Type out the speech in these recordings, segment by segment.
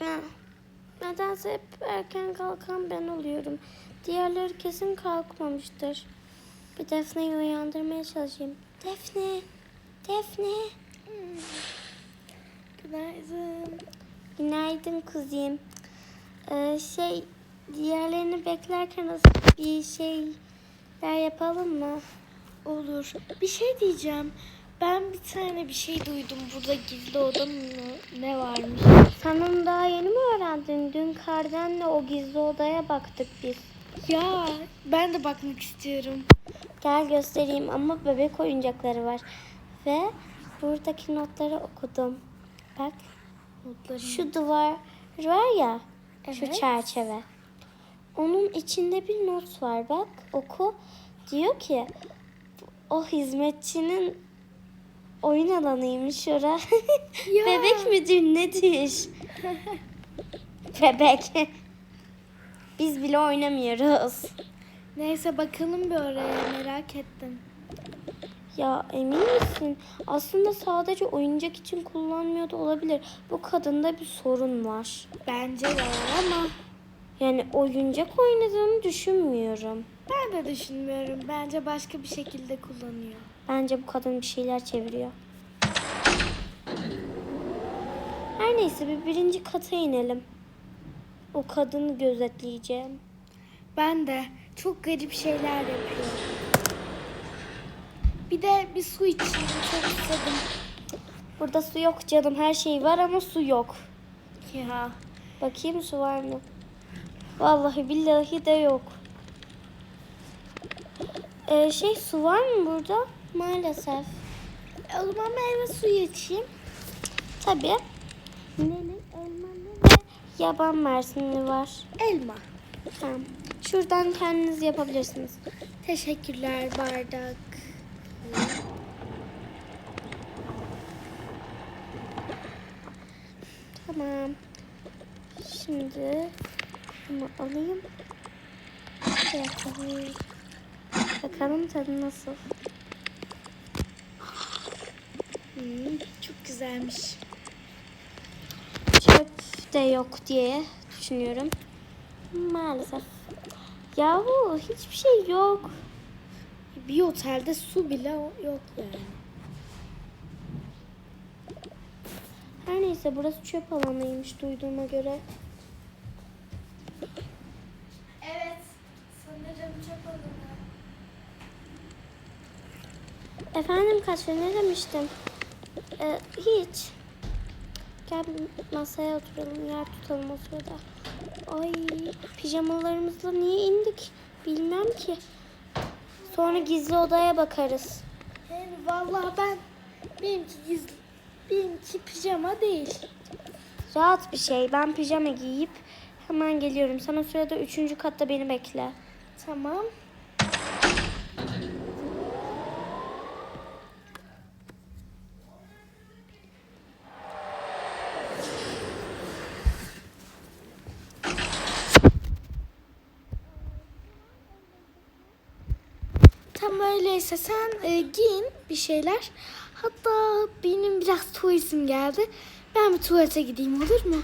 Ya, nedense hep erken kalkan ben oluyorum. Diğerleri kesin kalkmamıştır. Bir Defne'yi uyandırmaya çalışayım. Defne, Defne. Günaydın. Günaydın kuzum. Ee, şey, diğerlerini beklerken az bir şeyler yapalım mı? Olur. Bir şey diyeceğim. Ben bir tane bir şey duydum. Burada gizli oda mı ne varmış? Sen onu daha yeni mi öğrendin? Dün Karden'le o gizli odaya baktık biz. Ya ben de bakmak istiyorum. Gel göstereyim ama bebek oyuncakları var. Ve buradaki notları okudum. Bak Notlarım. şu duvar var ya şu Evet. çerçeve. Onun içinde bir not var bak oku. Diyor ki o hizmetçinin oyun alanıymış ora. Bebek müdür ne diyor? Bebek. Biz bile oynamıyoruz. Neyse bakalım bir oraya merak ettim. Ya emin misin? Aslında sadece oyuncak için kullanmıyor da olabilir. Bu kadında bir sorun var. Bence de var ama Yani oyuncak oynadığını düşünmüyorum. ben de düşünmüyorum. Bence başka bir şekilde kullanıyor. Bence bu kadın bir şeyler çeviriyor. Her neyse bir birinci kata inelim. O kadını gözetleyeceğim. Ben de çok garip şeyler yapıyor. Bir de bir su içeyim çok istedim. Burada su yok canım. Her şey var ama su yok. Ya Bakayım su var mı? Vallahi billahi de yok. Ee, şey su var mı burada? Maalesef. o zaman meyve suyu içeyim. Tabii. Neli, elmalı ve yaban mersini var. Elma. Tamam. Şuradan kendiniz yapabilirsiniz. Teşekkürler bardak. Tamam. Şimdi bunu alayım. Bakalım tadı nasıl. Hmm, çok güzelmiş. Çöp de yok diye düşünüyorum. Maalesef. Yahu hiçbir şey yok. Bir otelde su bile yok yani. Her neyse burası çöp alanıymış duyduğuma göre. Evet. Sanırım çok alanı. Efendim Kaçra ne demiştin? Ee, hiç. Gel masaya oturalım yer tutalım o sırada. Ay pijamalarımızla niye indik bilmem ki. Sonra gizli odaya bakarız. Yani vallahi ben benimki gizli, benimki pijama değil. Rahat bir şey. Ben pijama giyip hemen geliyorum. Sen o sırada üçüncü katta beni bekle. Tamam. Öyleyse sen e, giyin bir şeyler. Hatta benim biraz tuvaletim geldi. Ben bir tuvalete gideyim olur mu?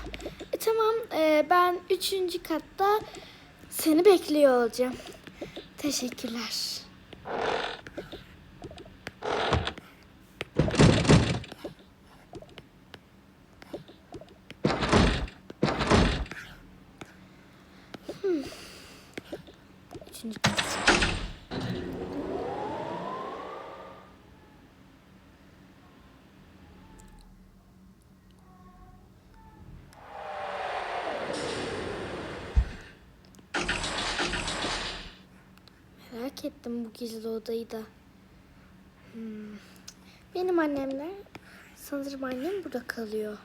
E, tamam e, ben üçüncü katta seni bekliyor olacağım. Teşekkürler. Hmm. Üçüncü kat. Ettim bu gizli odayı da. Hmm. Benim annemler sanırım annem burada kalıyor.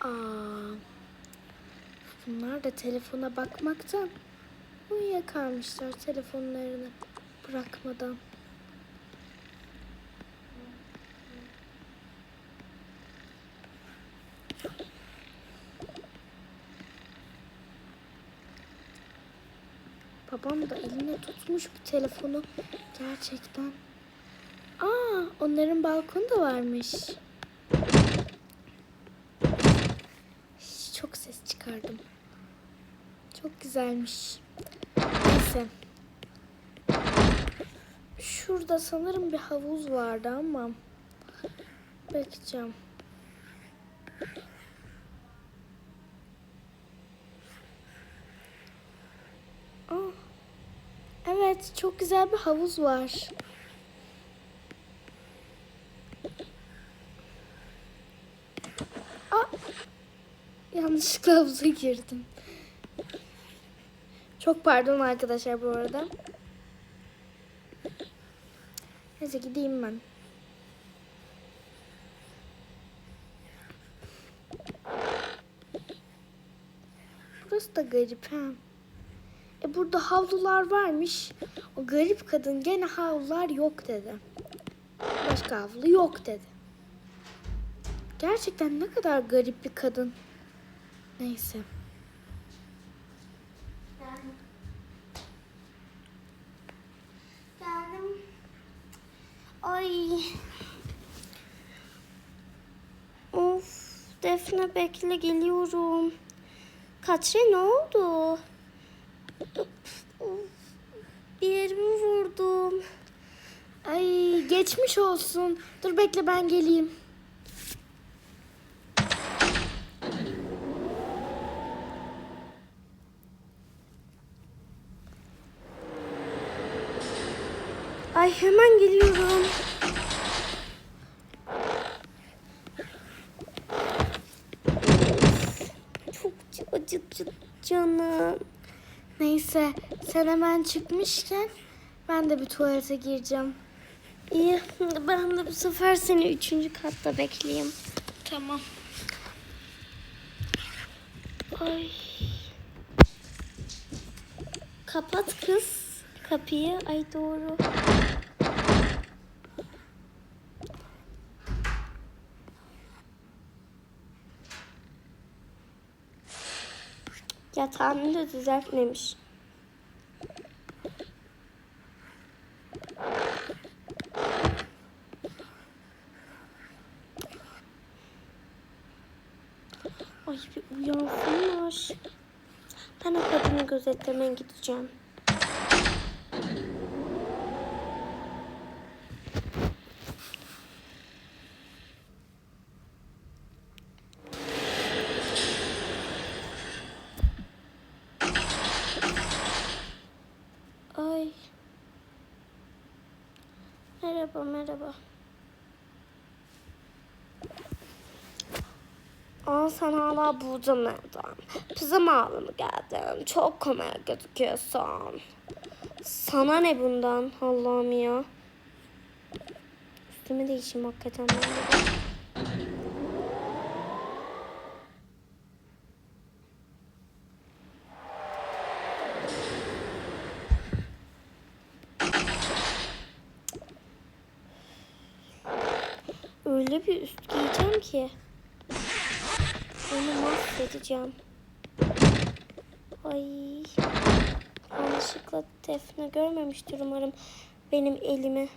Aa, bunlar da telefona bakmaktan uyuyakalmışlar telefonlarını bırakmadan. Tutmuş bu telefonu. Gerçekten. Aa, onların balkonu da varmış. Çok ses çıkardım. Çok güzelmiş. Neyse. Şurada sanırım bir havuz vardı ama bakacağım. Aa, evet, çok güzel bir havuz var. Aa, yanlışlıkla havuza girdim. Çok pardon arkadaşlar bu arada. Neyse gideyim ben. Burası da garip ha. Burada havlular varmış. O garip kadın gene havlular yok dedi. Başka havlu yok dedi. Gerçekten ne kadar garip bir kadın. Neyse. Geldim. Ay. Of. Defne bekle geliyorum. Katrin ne oldu? Bir yerimi vurdum. Ay geçmiş olsun. Dur bekle ben geleyim. Ay hemen geliyorum. Çok acıttı canım. Neyse sen hemen çıkmışken ben de bir tuvalete gireceğim. İyi ben de bu sefer seni üçüncü katta bekleyeyim. Tamam. Ay. Kapat kız kapıyı. Ay doğru. Yatağını da düzeltmemiş. Ay bir uyansınlar. Ben o kadını gözetlemeye gideceğim. Ay. Merhaba, merhaba. Aa sen hala burada mıydın? Pijamalı mı geldin? Çok komik gözüküyorsun. Sana ne bundan Allah'ım ya? Üstümü değişeyim hakikaten ben de. Öyle bir üst giyeceğim ki. Onu mahvedeceğim. Ay. Yanlışlıkla Defne görmemiştir umarım benim elimi.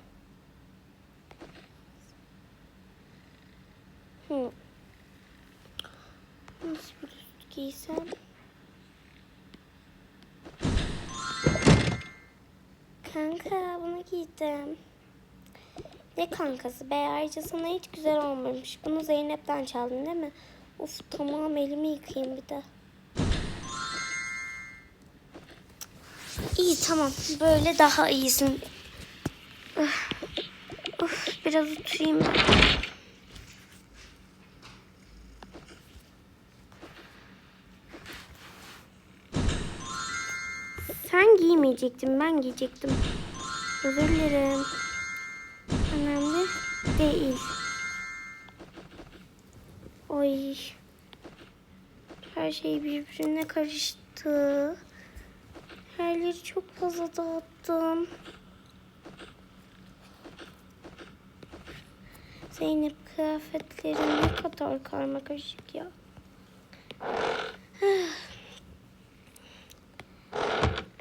Hı. Nasıl bir üst giysem? Kanka bunu giydim. Ne kankası be ayrıca sana hiç güzel olmamış. Bunu Zeynep'ten çaldın değil mi? Of tamam elimi yıkayayım bir de. İyi tamam böyle daha iyisin. Of, of biraz oturayım. Sen giymeyecektin ben giyecektim. Özür dilerim. Önemli değil. Oy. Her şey birbirine karıştı. Her yeri çok fazla dağıttım. Zeynep kıyafetlerin ne kadar karma karışık ya.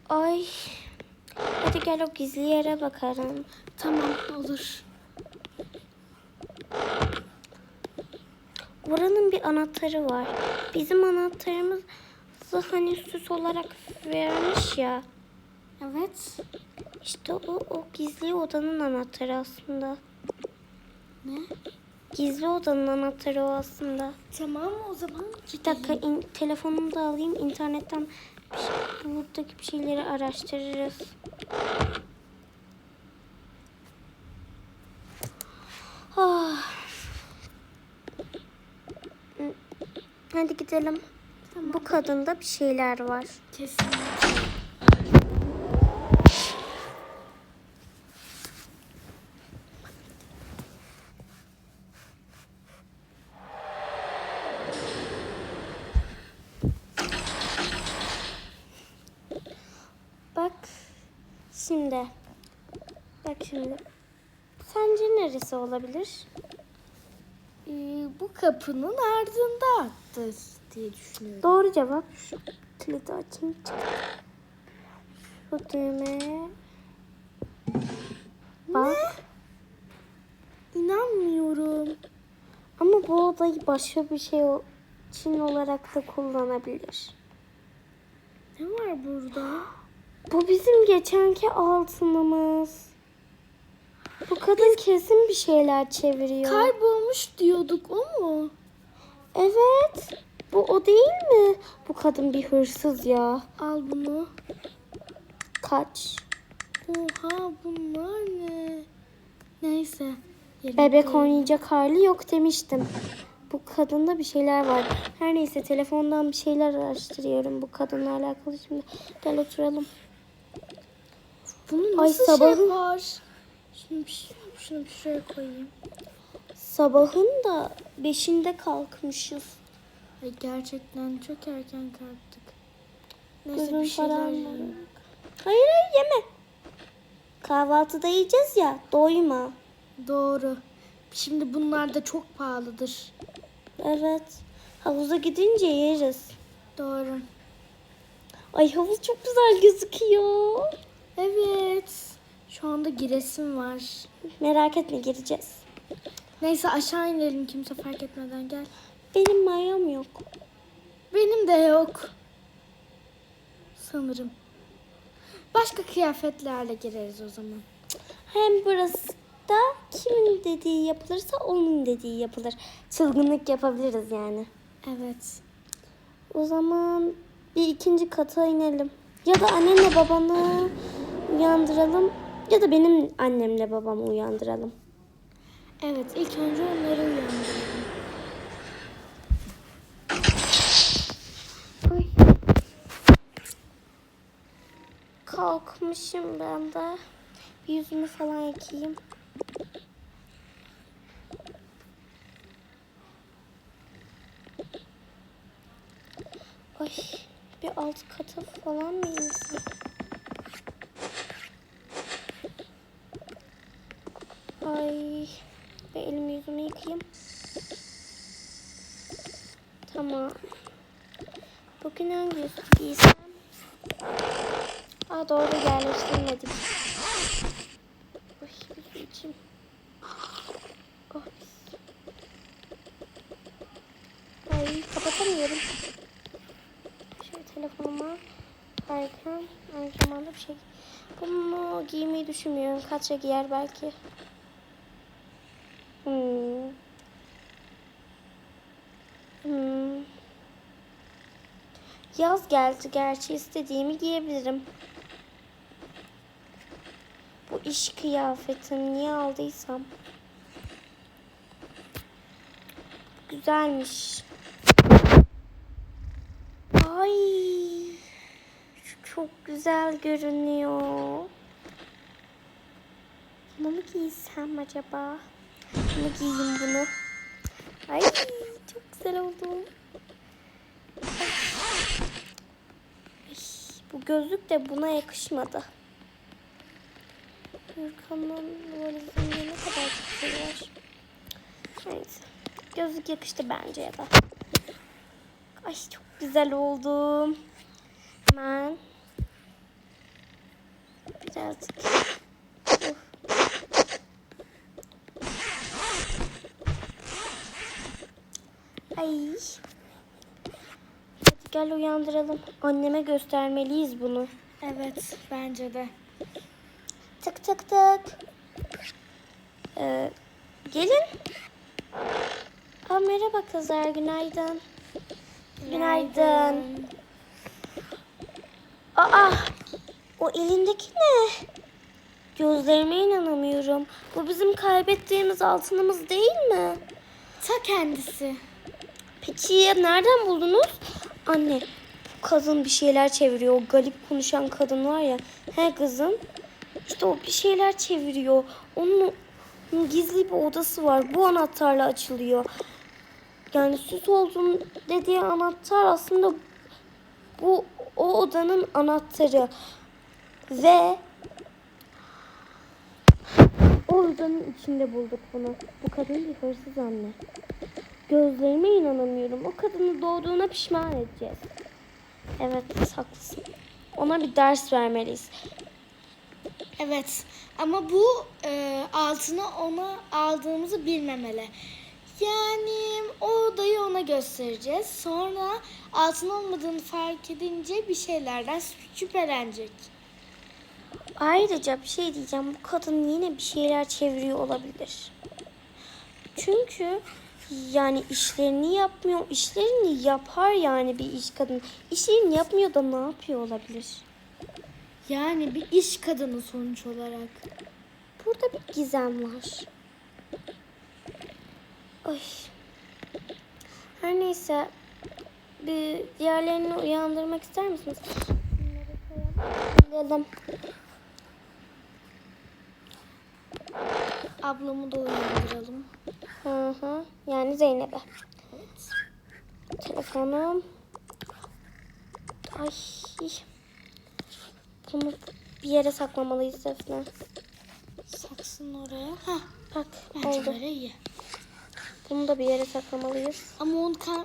Ay. Hadi gel o gizli yere bakalım. Tamam olur. Buranın bir anahtarı var. Bizim anahtarımızı hani süs olarak vermiş ya. Evet. İşte o, o gizli odanın anahtarı aslında. Ne? Gizli odanın anahtarı o aslında. Tamam o zaman Bir dakika in- telefonumu da alayım. internetten bir şey- buradaki bir şeyleri araştırırız. Ah. Hı. Hadi gidelim. Bu kadında bir şeyler var. Kesinlikle. Bak şimdi. Bak şimdi. Sence neresi olabilir? Ee, bu kapının ardındadır diye düşünüyorum. Doğru cevap. Şu kilidi açayım. Şu düğmeye. Bak. İnanmıyorum. Ama bu odayı başka bir şey için olarak da kullanabilir. Ne var burada? Bu bizim geçenki altınımız. Bu kadın kesin bir şeyler çeviriyor. Kaybolmuş diyorduk o mu? evet. Bu o değil mi? Bu kadın bir hırsız ya. Al bunu. Kaç. Oha bunlar ne? Neyse. Bebek oynayacak hali yok demiştim. Bu kadında bir şeyler var. Her neyse telefondan bir şeyler araştırıyorum bu kadınla alakalı şimdi. Gel oturalım. Bunun Ay, nasıl sabahı- şey var? Bir- şunu bir şuraya koyayım. Sabahın da beşinde kalkmışız. Ay gerçekten çok erken kalktık. Neyse Gözüm bir şeyler falan yiyeyim. Hayır hayır yeme. Kahvaltıda yiyeceğiz ya doyma. Doğru. Şimdi bunlar da çok pahalıdır. Evet. Havuza gidince yeriz. Doğru. Ay havuz çok güzel gözüküyor. Evet. Şu anda giresim var. Merak etme gireceğiz. Neyse aşağı inelim kimse fark etmeden gel. Benim mayom yok. Benim de yok. Sanırım. Başka kıyafetlerle gireriz o zaman. Hem burası da kimin dediği yapılırsa onun dediği yapılır. Çılgınlık yapabiliriz yani. Evet. O zaman bir ikinci kata inelim. Ya da annenle babanı uyandıralım. Ya da benim annemle babamı uyandıralım. Evet ilk önce onları uyandıralım. Ay. Kalkmışım ben de. Bir yüzümü falan yıkayayım. Ay bir alt kata falan mı insem? Ay bir elimi yüzümü yıkayayım. Tamam. Bugün hangi üstü giysem? Aa doğru yerleştirmedim. Su içeyim. Oh. Ay kapatamıyorum. Şöyle telefonuma koyarken aynı zamanda bir şey. Bunu giymeyi düşünmüyorum. Kaça giyer belki. Hmm. Hmm. Yaz geldi gerçi istediğimi giyebilirim. Bu iş kıyafetini niye aldıysam. Güzelmiş. Ay. Çok güzel görünüyor. Bunu mu giysem acaba? Bunu giyeyim bunu. Ay çok güzel oldu. Ay, bu gözlük de buna yakışmadı. Hırkanın valizinde ne kadar var. Neyse. Gözlük yakıştı bence ya da. Ay çok güzel oldum. Hemen birazcık. Ay. Gel uyandıralım. Anneme göstermeliyiz bunu. Evet bence de. Tık tık tık. Ee, gelin. Aa, merhaba kızlar, günaydın. Günaydın. Aa, o elindeki ne? Gözlerime inanamıyorum. Bu bizim kaybettiğimiz altınımız değil mi? Ta kendisi. Peki nereden buldunuz? Anne, kadın bir şeyler çeviriyor. O galip konuşan kadın var ya. He kızım. İşte o bir şeyler çeviriyor. Onun gizli bir odası var. Bu anahtarla açılıyor. Yani süs oldun dediği anahtar aslında bu o odanın anahtarı. Ve o odanın içinde bulduk bunu. Bu kadın bir hırsız anne. Gözlerime inanamıyorum. O kadını doğduğuna pişman edeceğiz. Evet haklısın. Ona bir ders vermeliyiz. Evet ama bu e, altını ona aldığımızı bilmemeli. Yani o odayı ona göstereceğiz. Sonra altın olmadığını fark edince bir şeylerden şüphelenecek. Ayrıca bir şey diyeceğim. Bu kadın yine bir şeyler çeviriyor olabilir. Çünkü yani işlerini yapmıyor. İşlerini yapar yani bir iş kadın. İşlerini yapmıyor da ne yapıyor olabilir? Yani bir iş kadını sonuç olarak. Burada bir gizem var. Ay. Her neyse. Bir diğerlerini uyandırmak ister misiniz? Bunları koyalım. Ablamı da uyandıralım. Hı hı. Yani Zeynep'e. Telefonum. Ay. Bunu bir yere saklamalıyız Defne. Saksın oraya. Hah Bak bence oldu. böyle iyi. Bunu da bir yere saklamalıyız. Ama onun ka-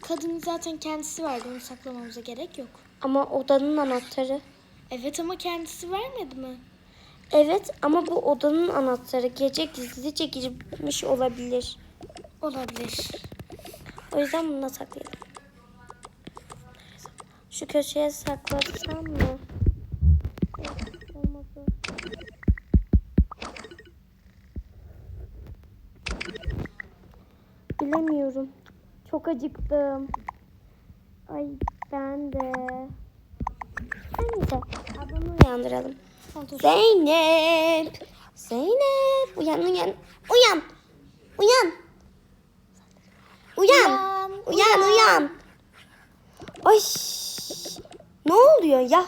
kadının zaten kendisi verdi. Onu saklamamıza gerek yok. Ama odanın anahtarı. Evet ama kendisi vermedi mi? Evet ama bu odanın anahtarı gece gizlice girmiş olabilir. Olabilir. O yüzden bunu da saklayalım. Şu köşeye saklasam mı? Olmadı. Bilemiyorum. Çok acıktım. Ay ben de. Neyse ablamı uyandıralım. Zeynep. Zeynep. Uyan uyan. Uyan. Uyan. Uyan. Uyan, Uyan uyan. Ay. Ne oluyor ya?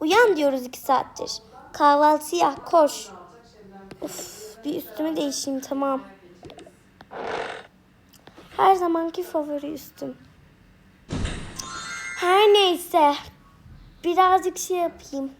Uyan diyoruz iki saattir. Kahvaltıya koş. Of, bir üstümü değişeyim tamam. Her zamanki favori üstüm. Her neyse. Birazcık şey yapayım.